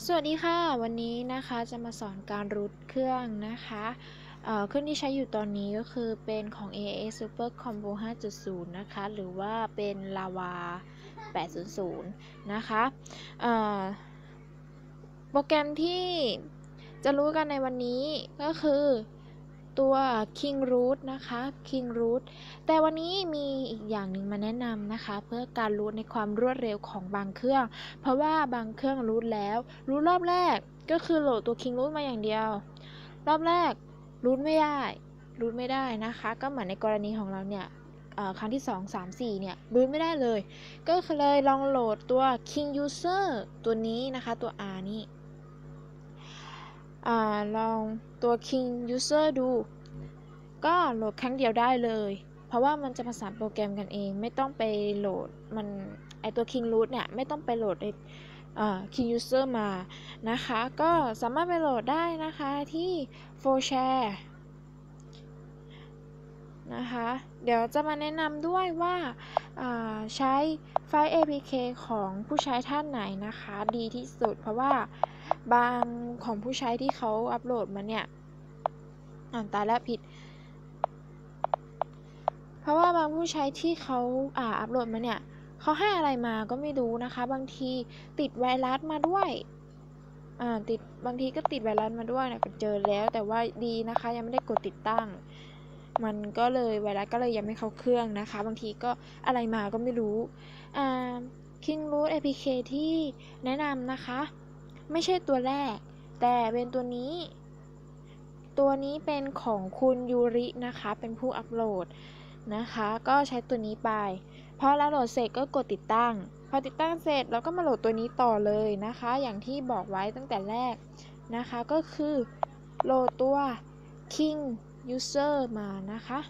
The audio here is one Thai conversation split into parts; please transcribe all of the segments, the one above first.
สวัสดีค่ะ วันนี้นะคะจะมาสอนการรูทเครื่องนะคะเครื่องที่ใช้อยู่ตอนนี้ก็คือเป็นของ AIS Super Combo 5.0 นะคะ หรือว่าเป็น Lava 800 นะคะโปรแกรมที่จะรู้กันในวันนี้ก็คือ ตัว King Root นะคะ King Root แต่วันนี้มีอีกอย่างหนึ่งมาแนะนำนะคะ เพื่อการรูทในความรวดเร็วของบางเครื่อง เพราะว่าบางเครื่องรูทแล้วรูทรอบแรกก็คือโหลดตัว King Root มาอย่างเดียว รอบแรกรูทไม่ได้รูทไม่ได้นะคะ ก็เหมือนในกรณีของเราเนี่ยครั้งที่ 2 3 4 เนี่ยรูทไม่ได้เลย ก็เลยลองโหลดตัว King User ตัวนี้นะคะ ตัว R นี่ ลองตัว King User ดู ก็โหลดครั้งเดียวได้เลย เพราะว่ามันจะผสานโปรแกรมกันเอง ไม่ต้องไปโหลดมันไอตัว King Root เนี่ย ไม่ต้องไปโหลดไอ King User มานะคะ ก็สามารถไปโหลดได้นะคะที่ f o r s h a r e นะคะ เดี๋ยวจะมาแนะนำด้วยว่าาใช้ไฟล์ APK ของผู้ใช้ท่านไหนนะคะ ดีที่สุดเพราะว่าบางของผู้ใช้ที่เขาอัปโหลดมาเนี่ยอ่านตายแล้วผิด เพราะว่าบางผู้ใช้ที่เขาอ่าอัปโหลดมาเนี่ยเขาให้อะไรมาก็ไม่รู้นะคะ บางทีติดไวรัสมาด้วยอ่าติดบางทีก็ติดไวรัสมาด้วยนะเจอแล้ว แต่ว่าดีนะคะ ยังไม่ได้กดติดตั้ง มันก็เลยไวรัสก็เลยยังไม่เข้าเครื่องนะคะ บางทีก็อะไรมาก็ไม่รู้อ่า King Root APK ที่แนะนำนะคะ ไม่ใช่ตัวแรก แต่เป็นตัวนี้ ตัวนี้เป็นของคุณยูรินะคะ เป็นผู้อัปโหลดนะคะ ก็ใช้ตัวนี้ไปพอเราโหลดเสร็จก็กดติดตั้ง พอติดตั้งเสร็จเราก็มาโหลดตัวนี้ต่อเลยนะคะ อย่างที่บอกไว้ตั้งแต่แรกนะคะ ก็คือโหลดตัว King User มานะคะ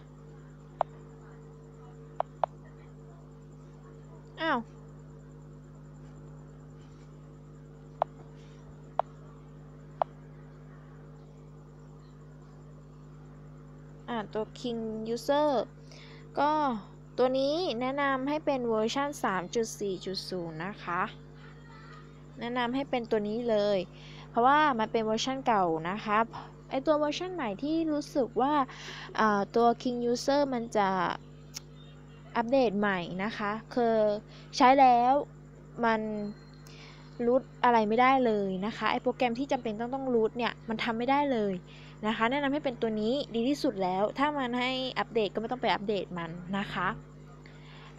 อ้าว อ่าตัว King User ก็ตัวนี้แนะนำให้เป็นเวอร์ชัน3.4.0 นะคะ แนะนำให้เป็นตัวนี้เลย เพราะว่ามันเป็นเวอร์ชันเก่านะคะ ไอตัวเวอร์ชันใหม่ที่รู้สึกว่าตัว King User มันจะอัปเดตใหม่นะคะ คือใช้แล้วมันรูทอะไรไม่ได้เลยนะคะไอโปรแกรมที่จำเป็นต้องต้องรูทเนี่ยมันทำไม่ได้เลยนะคะ แนะนำให้เป็นตัวนี้ดีที่สุดแล้ว ถ้ามันให้อัปเดตก็ไม่ต้องไปอัปเดตมันนะคะ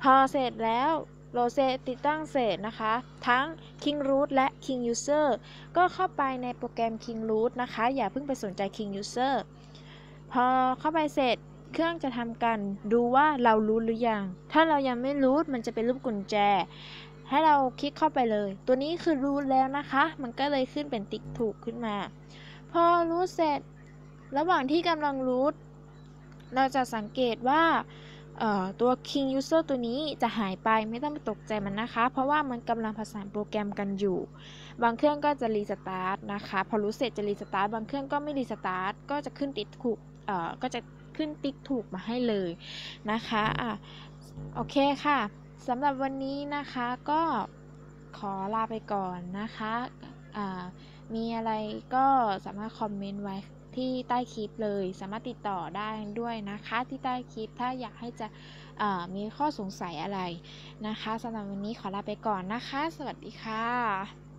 พอเสร็จแล้ว โหลดเสร็จติดตั้งเสร็จนะคะ ทั้ง King Root และ King User ก็เข้าไปในโปรแกรม King Root นะคะ อย่าเพิ่งไปสนใจ King User พอเข้าไปเสร็จเครื่องจะทำกันดูว่าเรารู้หรือยัง ถ้าเรายังไม่รู้มันจะเป็นรูปกุญแจ ให้เราคลิกเข้าไปเลย ตัวนี้คือรู้แล้วนะคะ มันก็เลยขึ้นเป็นติ๊กถูกขึ้นมา พอรู้เสร็จ ระหว่างที่กำลังรูทเราจะสังเกตว่า ตัว King User ตัวนี้จะหายไปไม่ต้องไปตกใจมันนะคะ เพราะว่ามันกำลังผสานโปรแกรมกันอยู่ บางเครื่องก็จะรีสตาร์ทนะคะ พอรู้เสร็จจะรีสตาร์ทบางเครื่องก็ไม่รีสตาร์ทก็จะขึ้นติ๊กถูกก็จะขึ้นติ๊กถูกมาให้เลยนะคะอะโอเคค่ะสำหรับวันนี้นะคะก็ขอลาไปก่อนนะคะ มีอะไรก็สามารถคอมเมนต์ไว้ ที่ใต้คลิปเลย สามารถติดต่อได้ด้วยนะคะที่ใต้คลิปถ้าอยากให้จะมีข้อสงสัยอะไรนะคะสำหรับวันนี้ขอลาไปก่อนนะคะ สวัสดีค่ะ